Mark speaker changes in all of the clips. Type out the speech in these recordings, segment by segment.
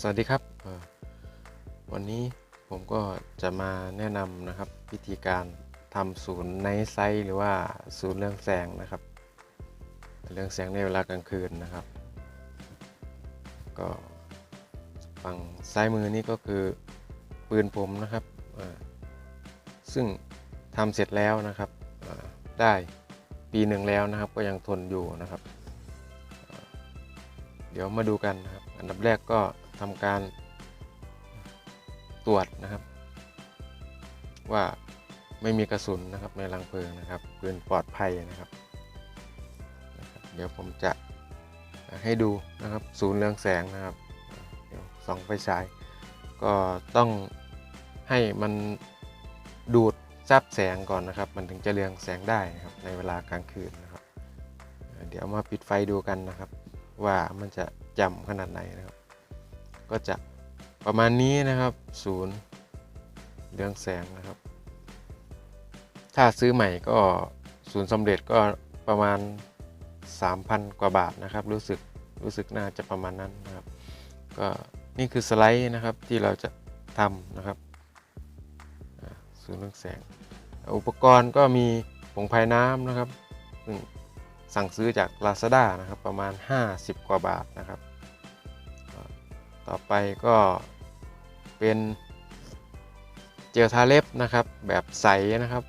Speaker 1: สวัสดีครับ วันนี้ผมก็จะมาแนะนำนะครับ วิธีการทำศูนย์ไนท์ไซต์หรือว่าศูนย์เรื่องแสงนะครับ เรื่องแสงในเวลากลางคืนนะครับ ก็ฝั่งซ้ายมือนี่ก็คือปืนผมนะครับซึ่งทำเสร็จแล้วนะครับได้ปีหนึ่งแล้วนะครับ ก็ยังทนอยู่นะครับ เดี๋ยวมาดูกันนะครับ อันดับแรกก็ ทำการตรวจนะครับ ว่าไม่มีกระสุนนะครับในรังเพลิงนะครับปืนปลอดภัยนะครับ เดี๋ยวผมจะให้ดูนะครับศูนย์เรืองแสงนะครับเดี๋ยวส่องไฟฉายก็ต้องให้มันดูดซับแสงก่อนนะครับ มันถึงจะเรืองแสงได้นะครับในเวลากลางคืนนะครับ เดี๋ยวมาปิดไฟดูกันนะครับ ว่ามันจะจำขนาดไหนนะครับ ก็จะประมาณนี้นะครับศูนย์เรื่องแสงนะครับ ถ้าซื้อใหม่ก็ศูนย์สำเร็จก็ประมาณ 3,000 กว่าบาทนะครับ รู้สึกรู้สึกน่าจะประมาณนั้นนะครับ ก็นี่คือสไลด์นะครับที่เราจะทำนะครับศูนย์เรื่องแสง อุปกรณ์ก็มีผงพายน้ำนะครับ สั่งซื้อจาก Lazada นะครับ ประมาณ 50 กว่าบาทนะครับ ต่อไปก็เป็นเจลทาเล็บนะครับแบบใสนะครับ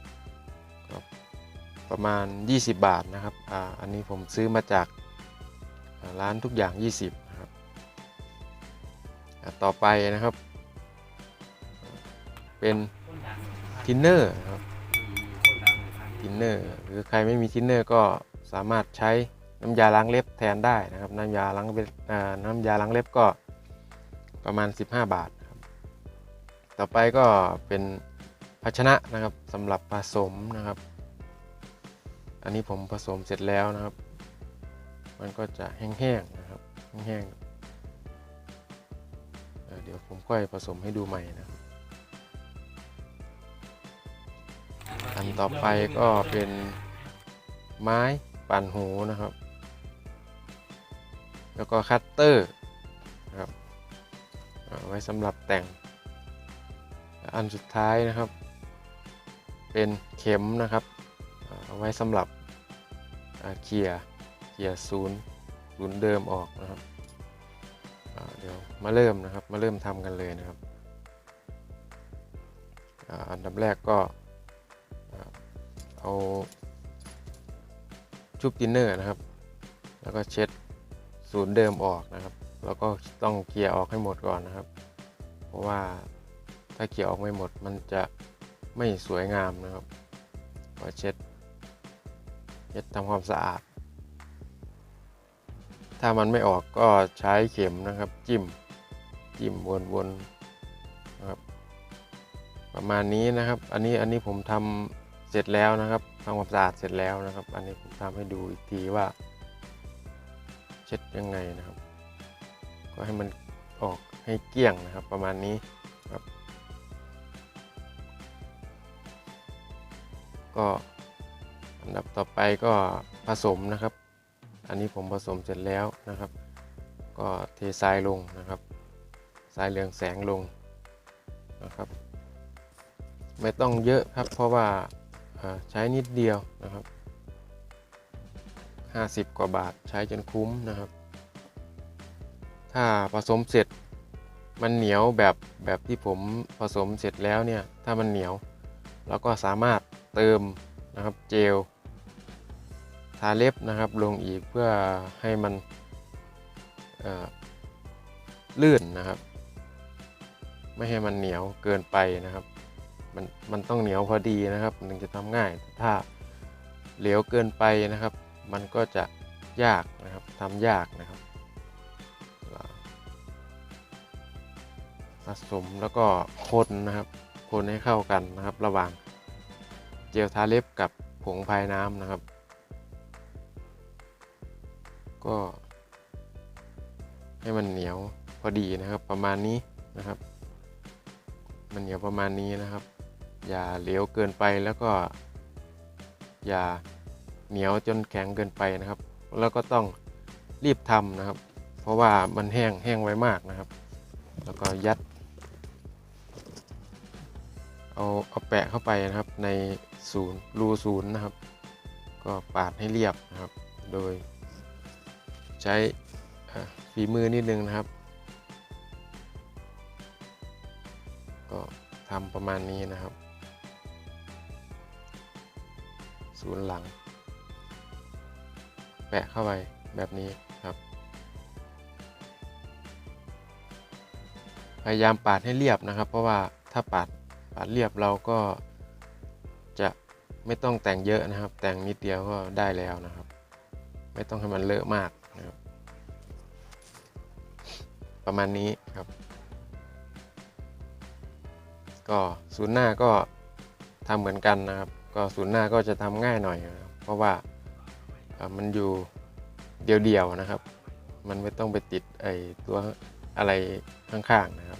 Speaker 1: ประมาณ 20 บาทนะครับออันนี้ผมซื้อมาจากร้านทุกอย่าง 20นะครับต่อไปนะครับ เป็นทินเนอร์ครับทินเนอร์หรือใครไม่มีทินเนอร์ก็สามารถใช้น้ำยาล้างเล็บแทนได้นะครับ น้ำยาล้างเล็บน้ำยาล้างเล็บก็ ประมาณ 15 บาทครับต่อไปก็เป็นภาชนะนะครับสำหรับผสมนะครับ อันนี้ผมผสมเสร็จแล้วนะครับ มันก็จะแห้งๆนะครับแห้งๆเเดี๋ยวผมค่อยผสมให้ดูใหม่นะครับอันต่อไปก็เป็นไม้ปั่นหูนะครับ แล้วก็คัตเตอร์ ไว้สำหรับแต่ง อันสุดท้ายนะครับ เป็นเข็มนะครับเอาไว้สำหรับเคลียร์เคลียร์ศูนย์ศูนย์เดิมออกนะครับเดี๋ยวมาเริ่มนะครับมาเริ่มทำกันเลยนะครับอันดับแรกก็เอาชุบทินเนอร์นะครับ แล้วก็เช็ดศูนย์เดิมออกนะครับ แล้วก็ต้องเคลียร์ออกให้หมดก่อนนะครับ เพราะว่าถ้าเคลียร์ออกไม่หมดมันจะไม่สวยงามนะครับก็เช็ดเช็ดทำความสะอาด ถ้ามันไม่ออกก็ใช้เข็มนะครับ จิ้มจิ้มวนๆนะครับ ประมาณนี้นะครับ อันนี้อันนี้ผมทำเสร็จแล้วนะครับทำความสะอาดเสร็จแล้วนะครับ อันนี้ผมทำให้ดูอีกทีว่า เช็ดยังไงนะครับ ก็ให้มันออกให้เกลี้ยงนะครับประมาณนี้ครับ ก็อันดับต่อไปก็ผสมนะครับ อันนี้ผมผสมเสร็จแล้วนะครับ ก็เททรายลงนะครับทรายเรืองแสงลงนะครับ ไม่ต้องเยอะครับ เพราะว่าอ่าใช้นิดเดียวนะครับ 50 กว่าบาทใช้จนคุ้มนะครับ ถ้าผสมเสร็จมันเหนียวแบบแบบที่ผมผสมเสร็จแล้วเนี่ย ถ้ามันเหนียว เราก็สามารถเติมนะครับเจลทาเล็บนะครับลงอีกเพื่อให้มันเลื่นนะครับ ไม่ให้มันเหนียวเกินไปนะครับ มันมันต้องเหนียวพอดีนะครับถึงจะทำง่ายถ้าเหลวเกินไปนะครับ มันก็จะยากนะครับทำยากนะครับ ผสมแล้วก็คนนะครับ คนให้เข้ากันนะครับ ระหว่างเจลทาเล็บกับผงพายน้ำนะครับ ก็ให้มันเหนียวพอดีนะครับ ประมาณนี้นะครับ มันเหนียวประมาณนี้นะครับ อย่าเหลวเกินไปแล้วก็ อย่าเหนียวจนแข็งเกินไปนะครับ แล้วก็ต้องรีบทำนะครับ เพราะว่ามันแห้งแห้งไว้มากนะครับ แล้วก็ยัด เอาเอาแปะเข้าไปนะครับในศูนย์รูศูนย์นะครับ ก็ปาดให้เรียบนะครับ โดยใช้ฝีมือนิดนึงนะครับ ก็ทำประมาณนี้นะครับ ศูนย์หลัง แปะเข้าไปแบบนี้ครับพยายามปาดให้เรียบนะครับ เพราะว่าถ้าปาด ปาดเรียบเราก็จะไม่ต้องแต่งเยอะนะครับ แต่งนิดเดียวก็ได้แล้วนะครับ ไม่ต้องให้มันเลอะมากนะครับ ประมาณนี้ครับ ก็ศูนย์หน้าก็ทำเหมือนกันนะครับ ก็ศูนย์หน้าก็จะทำง่ายหน่อยนะครับเพราะว่ามันอยู่เดียวๆนะครับ มันไม่ต้องไปติดไอตัวอะไรข้างๆนะครับ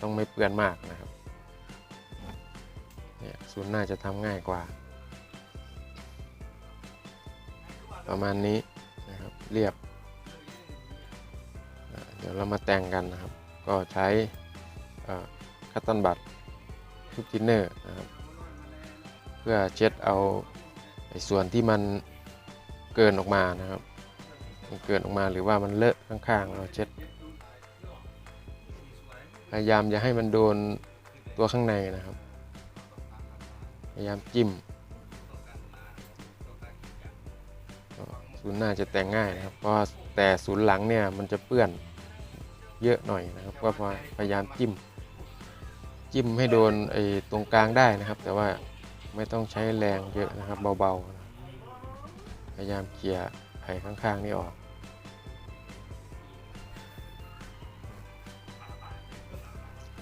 Speaker 1: ต้องไม่เปื้อนมากนะครับ เนี่ยศูนย์หน้าจะทำง่ายกว่า ประมาณนี้นะครับเรียบ เดี๋ยวเรามาแต่งกันนะครับ ก็ใช้คัตตันบัตทุกทินเนอร์นะครับเพื่อเช็ดเอาส่วนที่มันเกินออกมานะครับมันเกินออกมาหรือว่ามันเลอะข้างๆ เราเช็ด พยายามอย่าให้มันโดนตัวข้างในนะครับ พยายามจิ้มศูนย์หน้าจะแต่งง่ายนะครับเพราะแต่ศูนย์หลังเนี่ยมันจะเปื้อนเยอะหน่อยนะครับก็พยายามจิ้ม จิ้มให้โดนไอ้ตรงกลางได้นะครับ แต่ว่าไม่ต้องใช้แรงเยอะนะครับเบาๆนะพยายามเคลียไอ้ข้างๆนี่ออก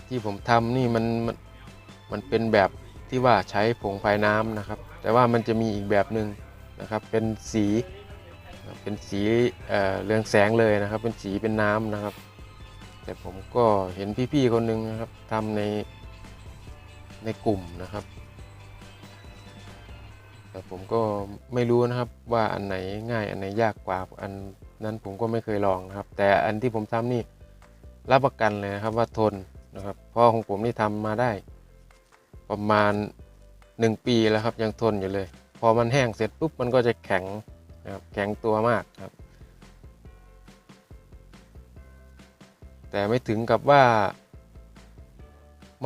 Speaker 1: ที่ผมทำนี่มันมันมันเป็นแบบ ที่ว่าใช้ผงพายน้ำนะครับ แต่ว่ามันจะมีอีกแบบหนึ่งนะครับ เป็นสีเป็นสีเอ่อเรืองแสงเลยนะครับ เป็นสีเป็นน้ำนะครับ แต่ผมก็เห็นพี่ๆคนหนึ่งนะครับทำในในกลุ่มนะครับ แต่ผมก็ไม่รู้นะครับว่าอันไหนง่ายอันไหนยากกว่าอันนั้นผมก็ไม่เคยลองนะครับ แต่อันที่ผมทำนี่รับประกันเลยนะครับว่าทนนะครับ เพราะของผมนี่ทำมาได้ ประมาณ 1 ปีแล้วครับยังทนอยู่เลย พอมันแห้งเสร็จปุ๊บมันก็จะแข็งนะครับแข็งตัวมากครับ แต่ไม่ถึงกับว่า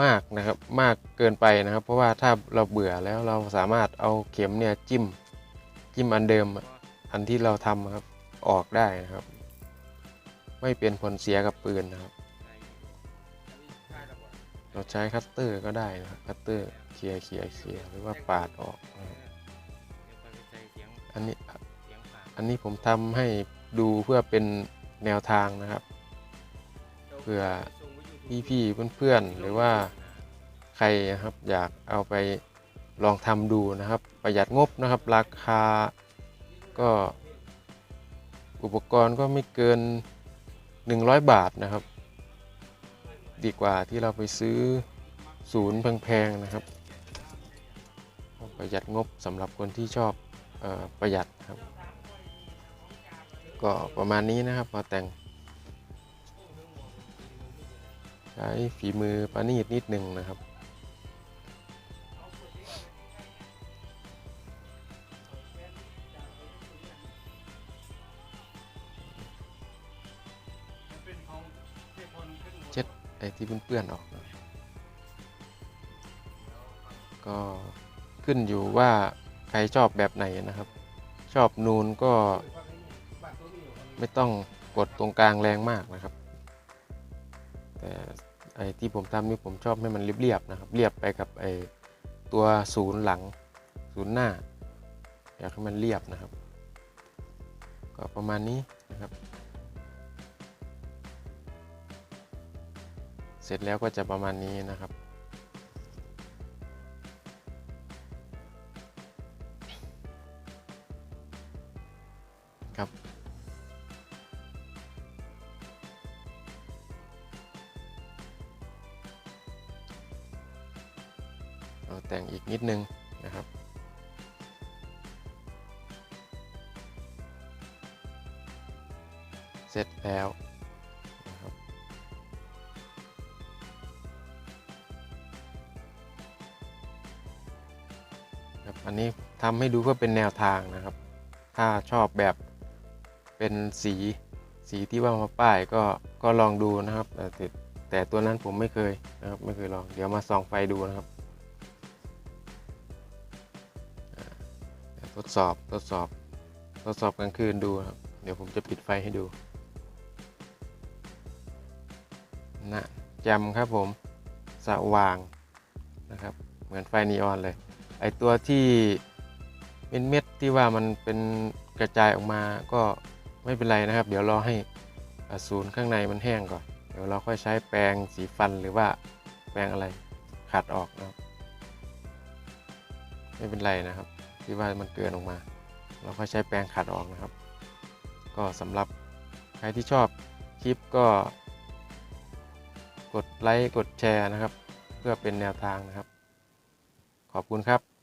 Speaker 1: มากนะครับมากเกินไปนะครับ เพราะว่าถ้าเราเบื่อแล้วเราสามารถเอาเข็มเนี่ยจิ้มจิ้มอันเดิมอันที่เราทำครับออกได้นะครับ ไม่เป็นผลเสียกับปืนนะครับ เราใช้คัตเตอร์ก็ได้นะครับคัตเตอร์เคลียร์เคลียร์เคลียร์หรือว่าปาดออก อันนี้อันนี้ผมทำให้ดูเพื่อเป็นแนวทางนะครับ เพื่อพี่ๆเพื่อนๆหรือว่าใครนะครับอยากเอาไปลองทำดูนะครับ ประหยัดงบนะครับ ราคาก็อุปกรณ์ก็ไม่เกิน 100 บาทนะครับ ดีกว่าที่เราไปซื้อศูนย์แพงๆนะครับ ประหยัดงบสำหรับคนที่ชอบอประหยัดครับ ก็ประมาณนี้นะครับมาแต่ง ใช้ฝีมือประณีตนิดหนึ่งนะครับ ไอ้ที่เปื้อนๆออก ก็ขึ้นอยู่ว่าใครชอบแบบไหนนะครับ ชอบนูนก็ไม่ต้องกดตรงกลางแรงมากนะครับ แต่ไอ้ที่ผมทำนี่ผมชอบให้มันเรียบๆนะครับ เรียบไปกับไอ้ตัวศูนย์หลังศูนย์หน้า อยากให้มันเรียบนะครับ ก็ประมาณนี้นะครับ เสร็จแล้วก็จะประมาณนี้นะครับ ครับ เราแต่งอีกนิดนึงนะครับเสร็จแล้ว อันนี้ทำให้ดูเพื่อเป็นแนวทางนะครับ ถ้าชอบแบบเป็นสีสีที่ว่ามาป้ายก็ก็ลองดูนะครับแต่แต่ตัวนั้นผมไม่เคยนะครับไม่เคยลองเดี๋ยวมาส่องไฟดูนะครับทดสอบทดสอบทดสอบกลางคืนดูครับเดี๋ยวผมจะปิดไฟให้ดูนะจมครับผมสว่างนะครับ เหมือนไฟนีออนเลย ไอตัวที่เม็ดเม็ดๆที่ว่ามันเป็นกระจายออกมาก็ไม่เป็นไรนะครับ เดี๋ยวรอให้ศูนย์ข้างในมันแห้งก่อน เดี๋ยวเราค่อยใช้แปรงสีฟันหรือว่าแปรงอะไรขัดออกนะครับ ไม่เป็นไรนะครับ ที่ว่ามันเกินออกมา เราค่อยใช้แปรงขัดออกนะครับ ก็สำหรับใครที่ชอบคลิปก็ กดไลค์กดแชร์นะครับ เพื่อเป็นแนวทางนะครับ ขอบคุณครับ